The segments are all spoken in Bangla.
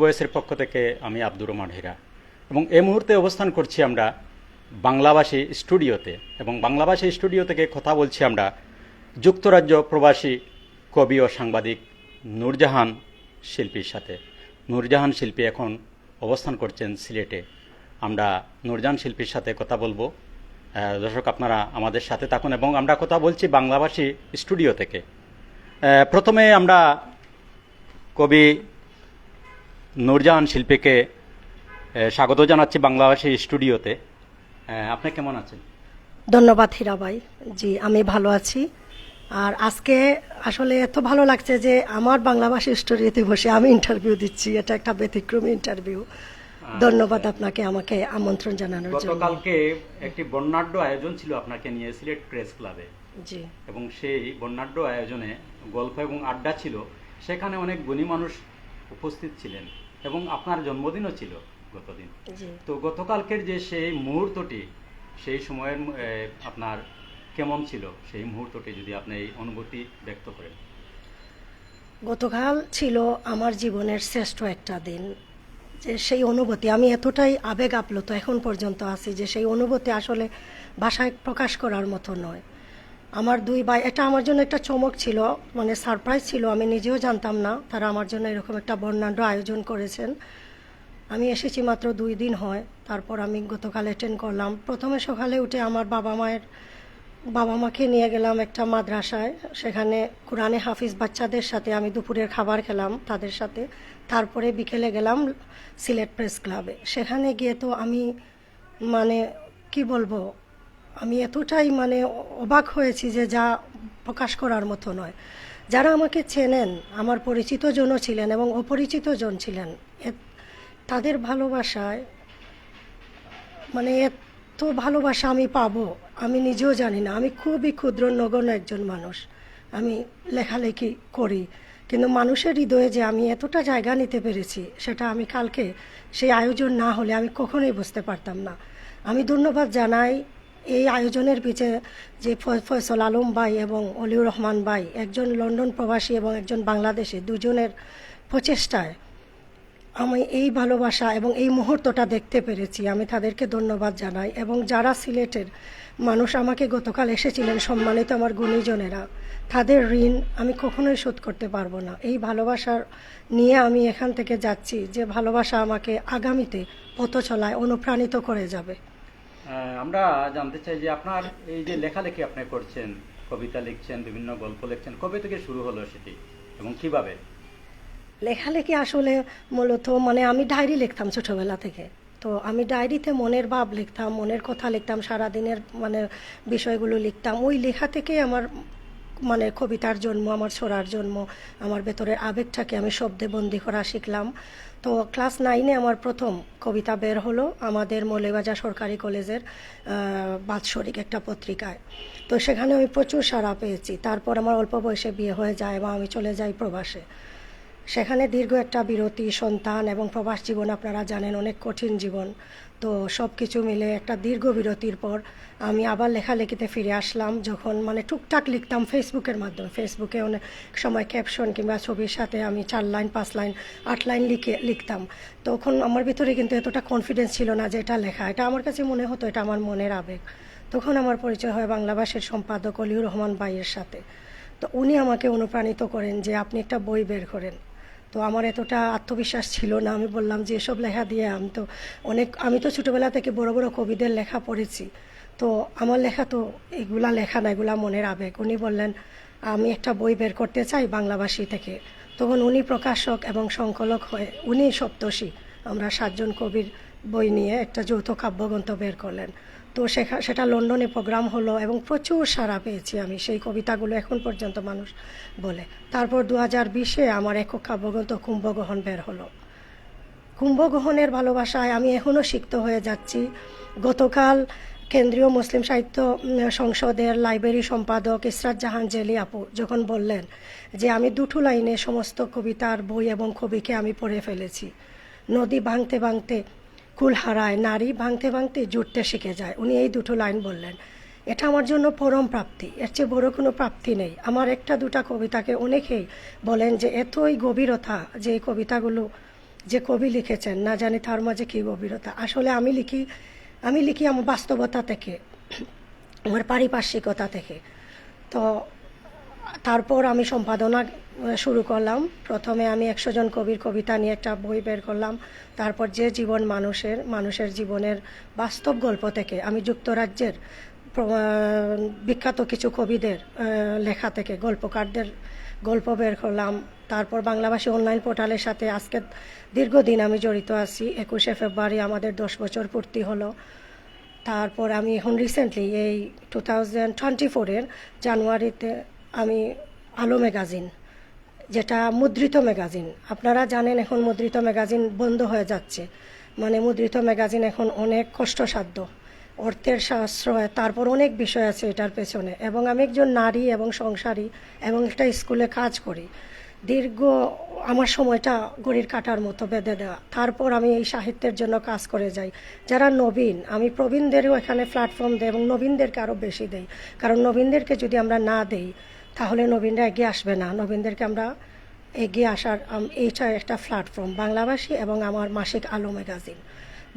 বয়সের পক্ষ থেকে আমি আব্দুর রহমান হীরা। এবং এই মুহূর্তে অবস্থান করছি আমরা বাংলাভাষী স্টুডিওতে। এবং বাংলাভাষী স্টুডিও থেকে কথা বলছি আমরা যুক্তরাজ্য প্রবাসী কবি ও সাংবাদিক নূরজাহান শিল্পীর সাথে। নূরজাহান শিল্পী এখন অবস্থান করছেন সিলেটে। আমরা নূরজাহান শিল্পীর সাথে কথা বলব। দর্শক আপনারা আমাদের সাথে থাকুন এবং আমরা কথা বলছি বাংলাভাষী স্টুডিও থেকে। প্রথমে আমরা কবি নূরজাহান শিল্পীকে স্বাগত জানাচ্ছি বাংলাভাষী স্টুডিওতে। আপনি কেমন আছেন? ধন্যবাদ হীরা ভাই জি আমি ভালো আছি। আর আজকে আসলে এত ভালো লাগছে যে আমার বাংলা ভাষা স্টোরিতে বসে আমি ইন্টারভিউ দিচ্ছি। এটা একটা ব্যতিক্রমী ইন্টারভিউ ধন্যবাদ আপনাকে আমাকে আমন্ত্রণ জানানোর জন্য। গতকালকে একটি বর্ণাঢ্য আয়োজন ছিল আপনাকে নিয়ে সিলেট প্রেস ক্লাবে। জি। এবং সেই বর্ণাঢ্য আয়োজনে গল্প এবং আড্ডা ছিল। সেখানে অনেক গুণী মানুষ উপস্থিত ছিলেন। এবং আপনার জন্মদিনও ছিল গতদিন। তো গতকালকের যে সেই মুহূর্তটি সেই সময়ের আপনার কেমন ছিল সেই মুহূর্তটি যদি আপনি এই অনুভূতি ব্যক্ত করেন? গতকাল ছিল আমার জীবনের শ্রেষ্ঠ একটা দিন। যে সেই অনুভূতি আমি এতটাই আবেগ আপ্লুত এখন পর্যন্ত আছি যে সেই অনুভূতি আসলে ভাষায় প্রকাশ করার মতো নয়। আমার দুই ভাই, এটা আমার জন্য একটা চমক ছিল মানে সারপ্রাইজ ছিল, আমি নিজেও জানতাম না, তারা আমার জন্য এরকম একটা বর্ণাঢ্য আয়োজন করেছেন। আমি এসেছি মাত্র দুই দিন হয়, তারপর আমি গতকাল অ্যাটেন্ড করলাম। প্রথমে সকালে উঠে আমার বাবা মায়ের, বাবা মাকে নিয়ে গেলাম একটা মাদ্রাসায়, সেখানে কোরআনে হাফিজ বাচ্চাদের সাথে আমি দুপুরের খাবার খেলাম তাদের সাথে। তারপরে বিকেলে গেলাম সিলেট প্রেস ক্লাবে। সেখানে গিয়ে তো আমি মানে কি বলব আমি এতটাই মানে অবাক হয়েছি যে যা প্রকাশ করার মতো নয়। যারা আমাকে চেনেন, আমার পরিচিত জনও ছিলেন এবং অপরিচিত জন ছিলেন তাদের ভালোবাসায় মানে এত ভালোবাসা আমি পাবো, আমি নিজেও জানি না। আমি খুবই ক্ষুদ্র, নগণ্য একজন মানুষ। আমি লেখালেখি করি, কিন্তু মানুষের হৃদয়ে যে আমি এতটা জায়গা নিতে পেরেছি, সেটা আমি কালকে সেই আয়োজন না হলে আমি কখনোই বুঝতে পারতাম না। আমি ধন্যবাদ জানাই এই আয়োজনের পিছে যে ফয়সল আলম ভাই এবং অলিউর রহমান ভাই, একজন লন্ডন প্রবাসী এবং একজন বাংলাদেশি, দুজনের প্রচেষ্টায় আমি এই ভালোবাসা এবং এই মুহূর্তটা দেখতে পেরেছি। আমি তাদেরকে ধন্যবাদ জানাই এবং যারা সিলেটের মানুষ আমাকে গতকাল এসেছিলেন, সম্মানিত আমার গুণীজনেরা, তাদের ঋণ আমি কখনোই শোধ করতে পারব না। এই ভালোবাসার নিয়ে আমি এখান থেকে যাচ্ছি যে ভালোবাসা আমাকে আগামীতে পথ চলায় অনুপ্রাণিত করে যাবে। আমরা জানতে চাই যে আপনার এই যে লেখালেখি আপনি করছেন, কবিতা লিখছেন, বিভিন্ন গল্প লিখছেন, কবে থেকে শুরু হলো সেটি এবং কীভাবে? লেখালেখি আসলে মূলত মানে আমি ডায়েরি লিখতাম ছোটবেলা থেকে। তো আমি ডায়েরিতে মনের ভাব লিখতাম, মনের কথা লিখতাম, সারাদিনের মানে বিষয়গুলো লিখতাম। ওই লেখা থেকেই আমার মানে কবিতার জন্ম, আমার ছড়ার জন্ম, আমার ভেতরের আবেগটাকে আমি শব্দে বন্দি করা শিখলাম। তো ক্লাস নাইনে আমার প্রথম কবিতা বের হলো আমাদের মৌলিবাজার সরকারি কলেজের বাৎসরিক একটা পত্রিকায়। তো সেখানে আমি প্রচুর সাড়া পেয়েছি। তারপর আমার অল্প বয়সে বিয়ে হয়ে যায় এবং আমি চলে যাই প্রবাসে। সেখানে দীর্ঘ একটা বিরতি, সন্তান এবং প্রবাস জীবন আপনারা জানেন, অনেক কঠিন জীবন। তো সব কিছু মিলে একটা দীর্ঘ বিরতির পর আমি আবার লেখালেখিতে ফিরে আসলাম যখন মানে টুকটাক লিখতাম ফেসবুকের মাধ্যমে। ফেসবুকে অনেক সময় ক্যাপশন কিংবা ছবির সাথে আমি চার লাইন, পাঁচ লাইন, আট লাইন লিখে, লিখতাম। তখন আমার ভিতরে কিন্তু এতটা কনফিডেন্স ছিল না যে এটা লেখা। এটা আমার কাছে মনে হতো, এটা আমার মনের আবেগ। তখন আমার পরিচয় হয় বাংলা ভাষার সম্পাদক অলিউর রহমান বাইয়ের সাথে। তো উনি আমাকে অনুপ্রাণিত করেন যে আপনি একটা বই বের করেন। তো আমার এতটা আত্মবিশ্বাস ছিল না। আমি বললাম যে এসব লেখা দিয়ে আমি তো অনেক, আমি তো ছোটবেলা থেকে বড় বড় কবিদের লেখা পড়েছি। তো আমার লেখা তো এগুলা লেখা না, এগুলা মনের আবেগ। উনি বললেন, আমি একটা বই বের করতে চাই বাংলাভাষী থেকে। তখন উনি প্রকাশক এবং সংকলক হয়ে, উনি সপ্তর্ষি, আমরা সাতজন কবির বই নিয়ে একটা যৌথ কাব্যগ্রন্থ বের করলেন। তো সেখা সেটা লন্ডনে প্রোগ্রাম হলো এবং প্রচুর সাড়া পেয়েছি আমি সেই কবিতাগুলো এখন পর্যন্ত মানুষ বলে। তারপর দু হাজার বিশে আমার একক কাব্যগ্রন্থ কুম্ভগ্রহণ বের হলো। কুম্ভগ্রহণের ভালোবাসায় আমি এখনও সিক্ত হয়ে যাচ্ছি। গতকাল কেন্দ্রীয় মুসলিম সাহিত্য সংসদের লাইব্রেরি সম্পাদক ইসরাত জাহান জেলি আপু যখন বললেন যে, আমি দুটো লাইনে সমস্ত কবিতার বই এবং কবিকে আমি পড়ে ফেলেছি। নদী ভাঙতে ভাঙতে কুল হারায়, নারী ভাঙতে ভাঙতে জুটতে শিখে যায়। উনি এই দুটো লাইন বললেন। এটা আমার জন্য পরম প্রাপ্তি। এর চেয়ে বড় কোনো প্রাপ্তি নেই। আমার একটা দুটা কবিতাকে অনেকেই বলেন যে, এতই গভীরতা যে এই কবিতাগুলো যে কবি লিখেছেন, না জানি তার মাঝে কী গভীরতা। আসলে আমি লিখি আমি লিখি আমার বাস্তবতা থেকে, আমার পারিপার্শ্বিকতা থেকে। তো তারপর আমি সম্পাদনা শুরু করলাম। প্রথমে আমি একশো জন কবির কবিতা নিয়ে একটা বই বের করলাম। তারপর যে জীবন মানুষের মানুষের জীবনের বাস্তব গল্প থেকে, আমি যুক্তরাজ্যের বিখ্যাত কিছু কবিদের লেখা থেকে, গল্পকারদের গল্প বের করলাম। তারপর বাংলাভাষী অনলাইন পোর্টালের সাথে আজকে দীর্ঘদিন আমি জড়িত আছি। একুশে ফেব্রুয়ারি আমাদের দশ বছর পূর্তি হলো। তারপর আমি এখন রিসেন্টলি এই টু থাউজেন্ড টোয়েন্টি ফোরের জানুয়ারিতে আমি আলো ম্যাগাজিন যেটা মুদ্রিত ম্যাগাজিন আপনারা জানেন এখন মুদ্রিত ম্যাগাজিন বন্ধ হয়ে যাচ্ছে। মানে মুদ্রিত ম্যাগাজিন এখন অনেক কষ্টসাধ্য। অর্থের সাশ্রয়, তারপর অনেক বিষয় আছে এটার পেছনে। এবং আমি একজন নারী এবং সংসারী এবং একটা স্কুলে কাজ করি। দীর্ঘ আমার সময়টা গড়ির কাটার মতো বেঁধে দেওয়া। তারপর আমি এই সাহিত্যের জন্য কাজ করে যাই। যারা নবীন, আমি প্রবীণদেরও এখানে প্ল্যাটফর্ম দেই এবং নবীনদেরকে আরও বেশি দেই। কারণ নবীনদেরকে যদি আমরা না দেই তাহলে নবীনরা এগিয়ে আসবে না। নবীনদেরকে আমরা এগিয়ে আসার এইটা একটা প্ল্যাটফর্ম বাংলাভাষী এবং আমার মাসিক আলো ম্যাগাজিন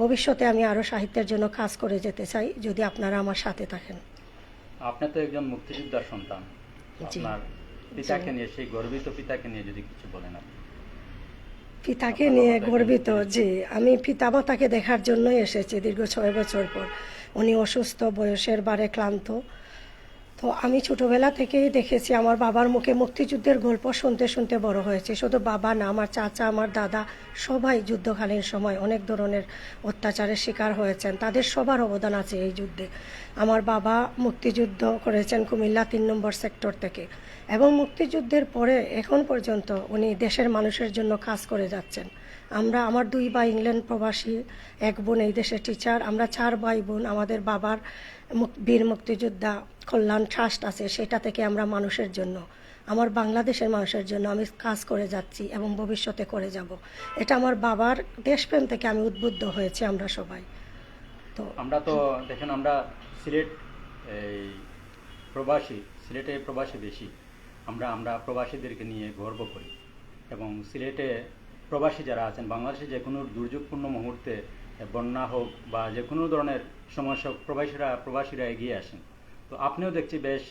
ভবিষ্যতে আমি আরও সাহিত্যের জন্য কাজ করে যেতে চাই যদি আপনারা আমার সাথে থাকেন। আপনি তো একজন মুক্তিযোদ্ধার সন্তান। আপনার পিতাকে নিয়ে সেই গর্বিত পিতাকে নিয়ে যদি কিছু বলেন পিতাকে নিয়ে গর্বিত যে আমি পিতামাতাকে দেখার জন্যই এসেছি দীর্ঘ ছয় বছর পর। উনি অসুস্থ বয়সের বারে ক্লান্ত। তো আমি ছোটবেলা থেকেই দেখেছি আমার বাবার মুখে মুক্তিযুদ্ধের গল্প শুনতে শুনতে বড় হয়েছে। শুধু বাবা, না, আমার চাচা, আমার দাদা সবাই যুদ্ধকালীন সময় অনেক ধরনের অত্যাচারের শিকার হয়েছেন। তাদের সবার অবদান আছে এই যুদ্ধে। আমার বাবা মুক্তিযুদ্ধ করেছেন কুমিল্লা তিন নম্বর সেক্টর থেকে এবং মুক্তিযুদ্ধের পরে এখন পর্যন্ত উনি দেশের মানুষের জন্য কাজ করে যাচ্ছেন। আমরা, আমার দুই ভাই ইংল্যান্ড প্রবাসী, এক বোন এই দেশের টিচার আমরা চার ভাই বোন, আমাদের বাবার বীর মুক্তিযোদ্ধা কল্যাণ ট্রাস্ট আছে, সেটা থেকে আমরা মানুষের জন্য, আমার বাংলাদেশের মানুষের জন্য আমি কাজ করে যাচ্ছি এবং ভবিষ্যতে করে যাব। এটা আমার বাবার দেশপ্রেম থেকে আমি উদ্বুদ্ধ হয়েছি আমরা সবাই। তো আমরা তো, দেখেন আমরা সিলেট, এই প্রবাসী, সিলেটে প্রবাসী বেশি। আমরা আমরা প্রবাসীদেরকে নিয়ে গর্ব করি। এবং সিলেটে প্রবাসী যারা আছেন, বাংলাদেশে যে কোনো দুর্যোগপূর্ণ মুহূর্তে বন্যা হোক বা যে কোনো ধরনের সমস্যা প্রবাসীরা প্রবাসীরা এগিয়ে আসেন। তো আপনিও দেখছি বেশ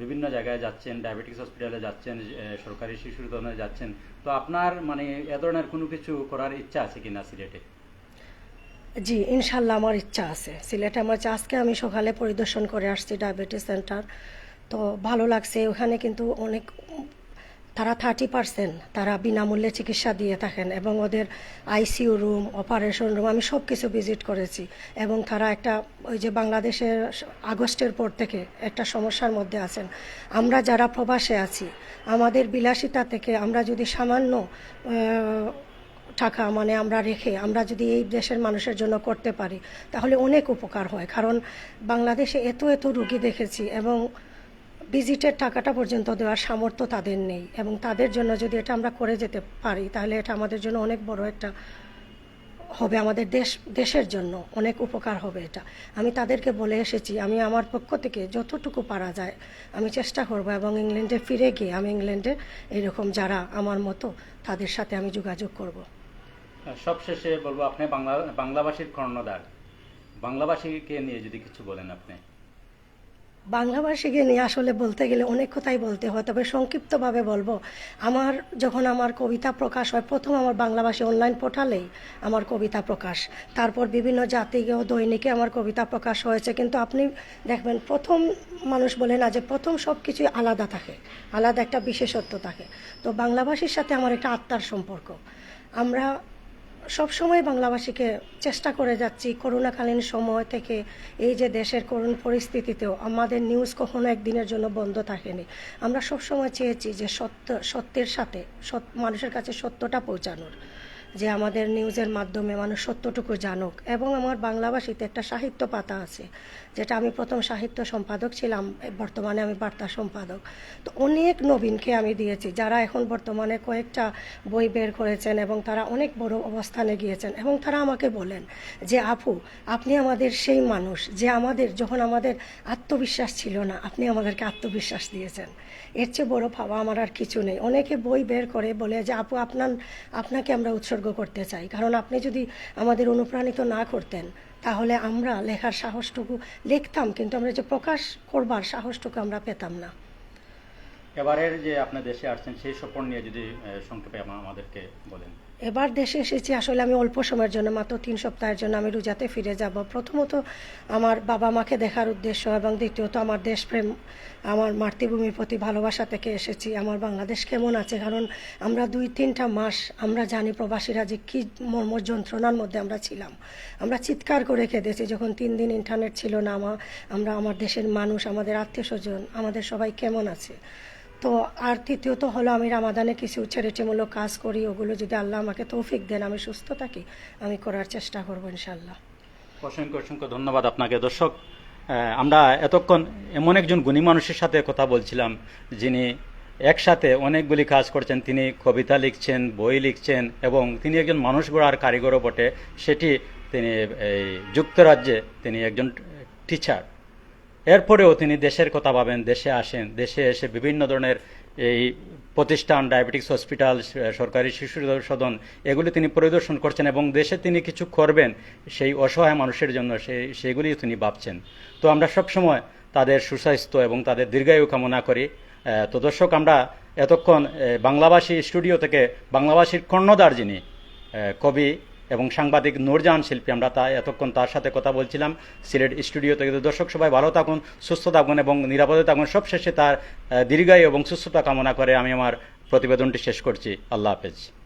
বিভিন্ন জায়গায় যাচ্ছেন, ডায়াবেটিস হসপিটালে যাচ্ছেন সরকারি শিশু সদনে যাচ্ছেন। তো আপনার মানে এ ধরনের কোনো কিছু করার ইচ্ছা আছে কিনা সিলেটে? জি, ইনশাল্লাহ আমার ইচ্ছা আছে। সিলেটে আমার আজকে আমি সকালে পরিদর্শন করে আসছি ডায়াবেটিস সেন্টার। তো ভালো লাগছে, ওখানে কিন্তু অনেক তারা থার্টি পার্সেন্ট তারা বিনামূল্যে চিকিৎসা দিয়ে থাকেন এবং ওদের আইসিইউ রুম অপারেশন রুম আমি সব কিছু ভিজিট করেছি এবং তারা একটা, ওই যে বাংলাদেশের আগস্টের পর থেকে একটা সমস্যার মধ্যে আছেন। আমরা যারা প্রবাসে আছি, আমাদের বিলাসিতা থেকে আমরা যদি সামান্য টাকা মানে আমরা রেখে, আমরা যদি এই দেশের মানুষের জন্য করতে পারি, তাহলে অনেক উপকার হয়। কারণ বাংলাদেশে এত এত রুগী দেখেছি এবং ভিজিটের টাকাটা পর্যন্ত দেওয়ার সামর্থ্য তাদের নেই এবং তাদের জন্য যদি এটা আমরা করে যেতে পারি, তাহলে এটা আমাদের জন্য অনেক বড় একটা হবে, আমাদের দেশ, দেশের জন্য অনেক উপকার হবে এটা। আমি তাদেরকে বলে এসেছি, আমি আমার পক্ষ থেকে যতটুকু পারা যায় আমি চেষ্টা করব এবং ইংল্যান্ডে ফিরে গিয়ে আমি ইংল্যান্ডে এরকম যারা আমার মতো তাদের সাথে আমি যোগাযোগ করব। সবশেষে বলব, আপনি বাংলা, বাংলাভাষীর কর্ণধার। বাংলাভাষীকে নিয়ে যদি কিছু বলেন আপনি। বাংলাভাষীকে নিয়ে আসলে বলতে গেলে অনেক কথাই বলতে হয়, তবে সংক্ষিপ্তভাবে বলব, আমার যখন আমার কবিতা প্রকাশ হয়, প্রথম আমার বাংলাভাষী অনলাইন পোর্টালেই আমার কবিতা প্রকাশ। তারপর বিভিন্ন জাতিকে ও দৈনিকে আমার কবিতা প্রকাশ হয়েছে, কিন্তু আপনি দেখবেন প্রথম মানুষ বলে না যে প্রথম সব কিছুই আলাদা থাকে, আলাদা একটা বিশেষত্ব থাকে। তো বাংলাভাষীর সাথে আমার একটা আত্মার সম্পর্ক। আমরা সবসময় বাংলাভাষীকে চেষ্টা করে যাচ্ছি করোনাকালীন সময় থেকে এই যে দেশের করুণ পরিস্থিতিতেও আমাদের নিউজ কখনো একদিনের জন্য বন্ধ থাকেনি। আমরা সবসময় চেয়েছি যে সত্য, সত্যের সাথে, সৎ, মানুষের কাছে সত্যটা পৌঁছানোর। যে আমাদের নিউজের মাধ্যমে মানুষ সত্যটুকু জানুক। এবং আমার বাংলাভাষীতে একটা সাহিত্য পাতা আছে, যেটা আমি প্রথম সাহিত্য সম্পাদক ছিলাম, বর্তমানে আমি বার্তা সম্পাদক। তো অনেক নবীনকে আমি দিয়েছি, যারা এখন বর্তমানে কয়েকটা বই বের করেছেন এবং তারা অনেক বড় অবস্থানে গিয়েছেন। এবং তারা আমাকে বলেন যে, আপু, আপনি আমাদের সেই মানুষ যে আমাদের, যখন আমাদের আত্মবিশ্বাস ছিল না, আপনি আমাদেরকে আত্মবিশ্বাস দিয়েছেন। এর চেয়ে বড় পাওয়া আমার আর কিছু নেই। অনেকে বই বের করে বলে যে, আপু আপনার আপনাকে আমরা উৎসর্গ উৎসর্গ করতে চাই। কারণ আপনি যদি আমাদের অনুপ্রাণিত না করতেন, তাহলে আমরা লেখার সাহসটুকু লিখতাম, কিন্তু আমরা যে প্রকাশ করবার সাহসটুকু আমরা পেতাম না। এবারের যে আপনার দেশে আসছেন, সেই সফর নিয়ে যদি সংক্ষেপে আমা- আমাদেরকে বলেন। এবার দেশে এসেছি, আসলে আমি অল্প সময়ের জন্য, মাত্র তিন সপ্তাহের জন্য আমি রোজাতে ফিরে যাব। প্রথমত আমার বাবা মাকে দেখার উদ্দেশ্য এবং দ্বিতীয়ত আমার দেশপ্রেম, আমার মাতৃভূমির প্রতি ভালোবাসা থেকে এসেছি। আমার বাংলাদেশ কেমন আছে? কারণ আমরা দুই তিনটা মাস আমরা জানি প্রবাসীরা যে কী মর্ম যন্ত্রণার মধ্যে আমরা ছিলাম। আমরা চিৎকার করে কেঁদেছি যখন তিন দিন ইন্টারনেট ছিল না, আমা- আমরা, আমার দেশের মানুষ, আমাদের আত্মীয় স্বজন, আমাদের সবাই কেমন আছে? তো আর তৃতীয়ত হলো আমি রামাদানে কিছু চ্যারিটিমূলক কাজ করি, ওগুলো যদি আল্লাহ আমাকে তৌফিক দেন, আমি সুস্থ থাকি, আমি করার চেষ্টা করব ইনশাল্লাহ অসংখ্য অসংখ্য ধন্যবাদ আপনাকে। দর্শক আমরা এতক্ষণ এমন একজন গুণী মানুষের সাথে কথা বলছিলাম, যিনি একসাথে অনেকগুলি কাজ করছেন। তিনি কবিতা লিখছেন, বই লিখছেন এবং তিনি একজন মানুষ গড়ার কারিগরও বটে। সেটি তিনি এই যুক্তরাজ্যে তিনি একজন টিচার। এরপরেও তিনি দেশের কথা ভাবেন, দেশে আসেন। দেশে এসে বিভিন্ন ধরনের এই প্রতিষ্ঠান, ডায়াবেটিক্স হসপিটাল সরকারি শিশু সদন, এগুলি তিনি পরিদর্শন করছেন এবং দেশে তিনি কিছু করবেন, সেই অসহায় মানুষের জন্য সেই সেগুলি তিনি ভাবছেন। তো আমরা সবসময় তাদের সুস্বাস্থ্য এবং তাদের দীর্ঘায়ু কামনা করি। তো দর্শক, আমরা এতক্ষণ বাংলাভাষী স্টুডিও থেকে বাংলাভাষীর কর্ণদার যিনি কবি এবং সাংবাদিক নূরজাহান শিল্পী, আমরা তা এতক্ষণ তার সাথে কথা বলছিলাম। সিলেট স্টুডিও থেকে দর্শক সবাই ভালো থাকুন, সুস্থ থাকুন এবং নিরাপদে থাকুন। সব শেষে তার দীর্ঘায়ু এবং সুস্থতা কামনা করে আমি আমার প্রতিবেদনটি শেষ করছি। আল্লাহ হাফেজ।